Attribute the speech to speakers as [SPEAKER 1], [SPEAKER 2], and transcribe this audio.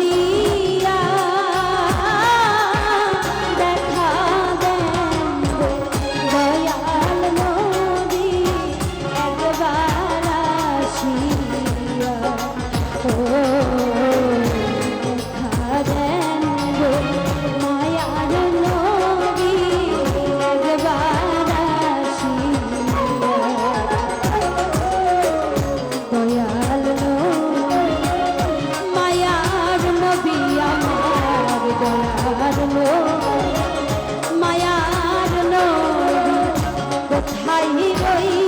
[SPEAKER 1] নদী কোথায় রইলে